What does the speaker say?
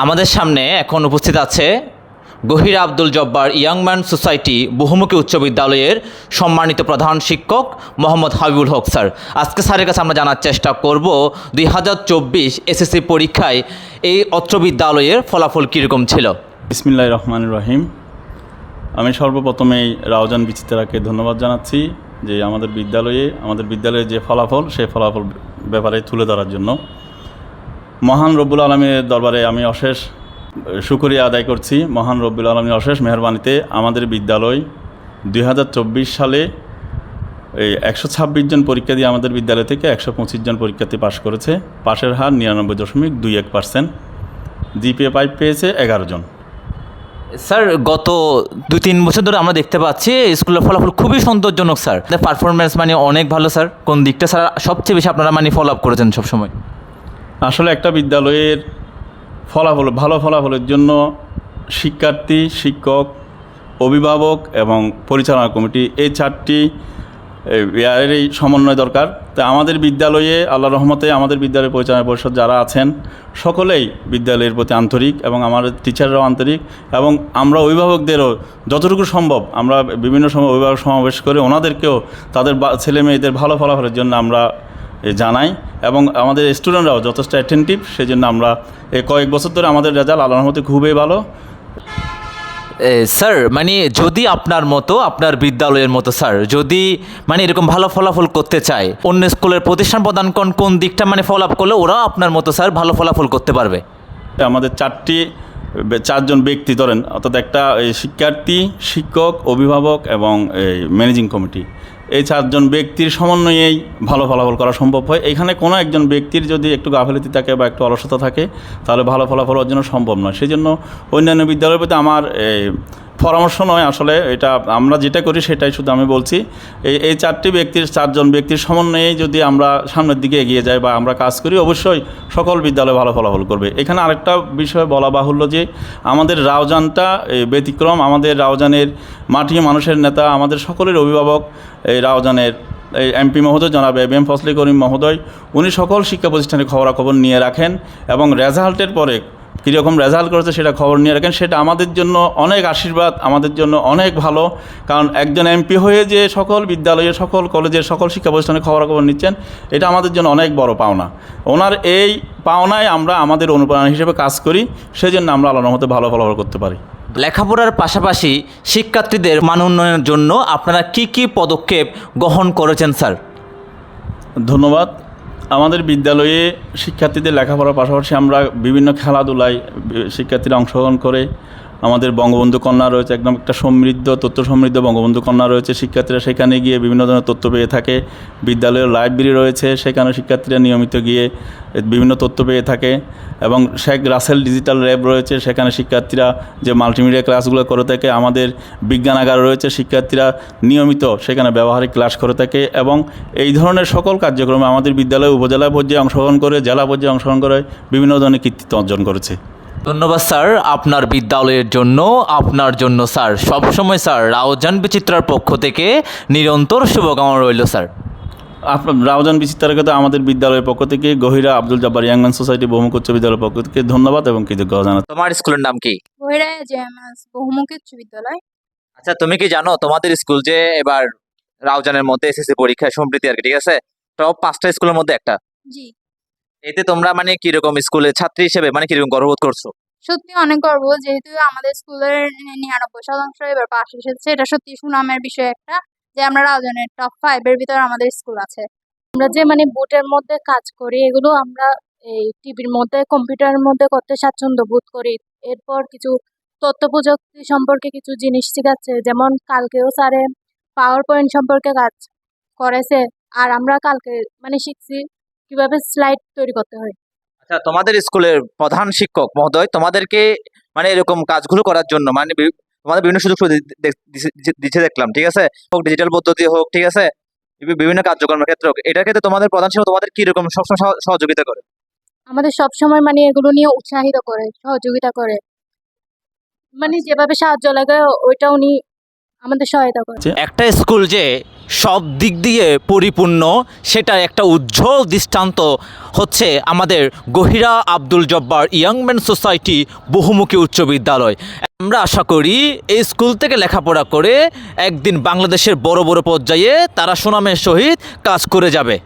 আমাদের সামনে এখন উপস্থিত আছে গহির আব্দুল জব্বার ইয়াংম্যান সোসাইটি বহুমুখী উচ্চ বিদ্যালয়ের সম্মানিত প্রধান শিক্ষক মোহাম্মদ হাবিবুল হক স্যার। আজকে স্যারের কাছে আমরা জানার চেষ্টা করব, দুই হাজার চব্বিশ এসএসসি পরীক্ষায় এই অত্র বিদ্যালয়ের ফলাফল কীরকম ছিল? বিসমিল্লাহ রহমান রহিম। আমি সর্বপ্রথমেই রাউজান বিচিত্রাকে ধন্যবাদ জানাচ্ছি যে আমাদের বিদ্যালয়ে, আমাদের বিদ্যালয়ের যে ফলাফল, সেই ফলাফল ব্যাপারে তুলে ধরার জন্য। মহান রব্বুল আলমীর দরবারে আমি অশেষ শুকরিয়া আদায় করছি। মহান রব্বুল আলমীর অশেষ মেহরবানিতে আমাদের বিদ্যালয় দুই হাজার চব্বিশ সালে এই একশো ছাব্বিশ জন পরীক্ষা দিয়ে আমাদের বিদ্যালয় থেকে একশো পঁচিশ জন পরীক্ষার্থী পাশ করেছে। পাশের হার নিরানব্বই দশমিক দুই এক পার্সেন্ট। জিপিএ পাইপ পেয়েছে এগারো জন। স্যার, গত দুই তিন বছর ধরে আমরা দেখতে পাচ্ছি, স্কুলের ফলাফল খুবই সন্তোষজনক স্যার। পারফরমেন্স মানে অনেক ভালো, স্যার। কোন দিকটা, স্যার, সবচেয়ে বেশি আপনারা মানে ফলো আপ করেছেন সবসময়? আসলে একটা বিদ্যালয়ের ফলাফল, ভালো ফলাফলের জন্য শিক্ষার্থী, শিক্ষক, অভিভাবক এবং পরিচালনা কমিটি এই চারটি এরই সমন্বয় দরকার। তা আমাদের বিদ্যালয়ে আল্লাহ রহমতে আমাদের বিদ্যালয় পরিচালনা পরিষদ যারা আছেন, সকলেই বিদ্যালয়ের প্রতি আন্তরিক এবং আমাদের টিচাররাও আন্তরিক এবং আমরা অভিভাবকদেরও যতটুকু সম্ভব, আমরা বিভিন্ন সময় অভিভাবক সমাবেশ করে ওনাদেরকেও, তাদের ছেলে মেয়েদের ভালো ফলাফলের জন্য আমরা জানাই। এবং আমাদের স্টুডেন্টরাও যথেষ্ট অ্যাটেন্টিভ সেই জন্য আমরা এই কয়েক বছর ধরে আমাদের রেজাল্ট আল্লাহর রহমতে খুবই ভালো। স্যার মানে যদি আপনার মতো আপনার বিদ্যালয়ের মতো স্যার যদি মানে এরকম ভালো ফলাফল করতে চায় অন্য স্কুলের প্রতিষ্ঠান প্রদান কোন কোন দিকটা মানে ফলো আপ করলে ওরাও আপনার মতো স্যার ভালো ফলাফল করতে পারবে? আমাদের চারটি চারজন ব্যক্তি ধরেন অর্থাৎ একটা শিক্ষার্থী শিক্ষক অভিভাবক এবং এই ম্যানেজিং কমিটি এই চারজন ব্যক্তির সমন্বয়েই ভালো ফলাফল করা সম্ভব হয়। এখানে কোনো একজন ব্যক্তির যদি একটু গাফিলতি থাকে বা একটু অলসতা থাকে, তাহলে ভালো ফলাফল অর্জন সম্ভব নয়। সেই জন্য অন্যান্য বিদ্যালয়ের প্রতি আমার পরামর্শ নয়, আসলে এটা আমরা যেটা করি সেটাই শুধু আমি বলছি। এই এই চারটি ব্যক্তির, চারজন ব্যক্তির সমন্বয়েই যদি আমরা সামনের দিকে এগিয়ে যাই বা আমরা কাজ করি, অবশ্যই সকল বিদ্যালয় ভালো ফলাফল করবে। এখানে আরেকটা বিষয় বলা বাহুল্য যে, আমাদের রাউজানটা এই ব্যতিক্রম। আমাদের রাউজানের মাটি মানুষের নেতা, আমাদের সকলের অভিভাবক এই রাউজানের, এই এমপি মহোদয় জনাব এম এম ফসলি করিম মহোদয়। উনি সকল শিক্ষা প্রতিষ্ঠানের খবরাখবর নিয়ে রাখেন এবং রেজাল্টের পরে কীরকম রেজাল্ট করেছে সেটা খবর নিয়ে রাখেন। সেটা আমাদের জন্য অনেক আশীর্বাদ আমাদের জন্য অনেক ভালো। কারণ একজন এমপি হয়ে যে সকল বিদ্যালয়ে সকল কলেজের সকল শিক্ষা প্রতিষ্ঠানের খবরাখবর নিচ্ছেন এটা আমাদের জন্য অনেক বড় পাওনা। ওনার এই পাওনায় আমরা আমাদের অনুপ্রেরণা হিসেবে কাজ করি সেই জন্য আমরা আল্লাহর মতো ভালো ফলাফল করতে পারি। লেখাপড়ার পাশাপাশি শিক্ষার্থীদের মান উন্নয়নের জন্য আপনারা কি কি পদক্ষেপ গ্রহণ করেছেন স্যার? ধন্যবাদ। আমাদের বিদ্যালয়ে শিক্ষার্থীদের লেখাপড়ার পাশাপাশি আমরা বিভিন্ন খেলাধুলায় শিক্ষার্থীরা অংশগ্রহণ করে আমাদের বঙ্গবন্ধু কন্যা রয়েছে, একদম একটা সমৃদ্ধ তথ্য সমৃদ্ধ বঙ্গবন্ধু কন্যা রয়েছে। শিক্ষার্থীরা সেখানে গিয়ে বিভিন্ন ধরনের তথ্য পেয়ে থাকে। বিদ্যালয়ের লাইব্রেরি রয়েছে, সেখানে শিক্ষার্থীরা নিয়মিত গিয়ে বিভিন্ন তথ্য পেয়ে থাকে। এবং শেখ রাসেল ডিজিটাল ল্যাব রয়েছে, সেখানে শিক্ষার্থীরা যে মাল্টিমিডিয়া ক্লাসগুলো করে থাকে, আমাদের বিজ্ঞানাগার রয়েছে, শিক্ষার্থীরা নিয়মিত সেখানে ব্যবহারিক ক্লাস করে থাকে। এবং এই ধরনের সকল কার্যক্রমে আমাদের বিদ্যালয় উপজেলা পর্যায়ে অংশগ্রহণ করে, জেলা পর্যায়ে অংশগ্রহণ করে বিভিন্ন ধরনের কৃতিত্ব অর্জন করেছে। ধন্যবাদ স্যার। আপনার বিদ্যালয়ের জন্য আপনার জন্য স্যার। সবসময় স্যার রাউজান বিচিত্রার পক্ষ থেকে নিরন্তর শুভকামনা রইল স্যার। আপনার রাউজান বিচিত্রাকে আমাদের বিদ্যালয়ের পক্ষ থেকে গহিরা আব্দুল জব্বার ইয়াংম্যান সোসাইটি বহুমুখ উচ্চ বিদ্যালয়ের পক্ষ থেকে ধন্যবাদ এবং কৃতজ্ঞতা জানাচ্ছি। তোমার স্কুলের নাম কি? বহিরায় জেএমএস বহুমুখী উচ্চ বিদ্যালয়। আচ্ছা তুমি কি জানো তোমাদের স্কুল যে এবার রাউজানের মধ্যে এসএসসি পরীক্ষায় সম্প্রীতি আর কি ঠিক আছে? টপ পাঁচটা স্কুলের মধ্যে একটা। জি। এতে তোমরা মানে কীরকম স্কুলের ছাত্রী হিসেবে মানে কীরকম গর্ববোধ করছ? সত্যি অনেক গর্ব যেহেতু আমাদের স্কুলের নিরানব্বই শতাংশ এবার পাশ এসেছে। এটা সত্যি সুনামের বিষয় একটা যে আমরা রাজনের টপ ফাইভ এর ভিতরে আমাদের স্কুল আছে। আমরা যে মানে বোটের মধ্যে কাজ করি, এগুলো আমরা এই টিভির মধ্যে, কম্পিউটারের মধ্যে করতে স্বাচ্ছন্দ্য বোধ করি। এরপর কিছু তথ্য প্রযুক্তি সম্পর্কে কিছু জিনিস শিখাচ্ছে, যেমন কালকেও স্যারে পাওয়ার পয়েন্ট সম্পর্কে কাজ করেছে, আর আমরা কালকে মানে শিখছি কীভাবে স্লাইড তৈরি করতে হয়? আচ্ছা তোমাদের স্কুলের প্রধান শিক্ষক মহোদয় তোমাদেরকে মানে এরকম কাজগুলো করার জন্য মানে তোমাদের বিভিন্ন সুযোগ সুবিধা দিচ্ছে দেখলাম ঠিক আছে? হোক ডিজিটাল পদ্ধতি হোক ঠিক আছে? বিভিন্ন কার্যক্রমের ক্ষেত্রে হোক এটার ক্ষেত্রে তোমাদের প্রধান শিক্ষক তোমাদের কীরকম সবসময় সহযোগিতা করে? আমাদের সব সময় মানে এগুলো নিয়ে উৎসাহিত করে সহযোগিতা করে। মানে যেভাবে সাহায্য লাগে ওইটা উনি আমাদের সহায়তা করে। একটা স্কুল যে সব দিক দিয়ে পরিপূর্ণ। সেটা একটা উজ্জ্বল দৃষ্টান্ত হচ্ছে আমাদের গহিরা আব্দুল জব্বার ইয়াংম্যান সোসাইটি বহুমুখী উচ্চ বিদ্যালয়। আমরা আশা করি এই স্কুল থেকে লেখাপড়া করে একদিন বাংলাদেশের বড় বড় পর্যায়ে তারা সুনামের সহিত কাজ করে যাবে।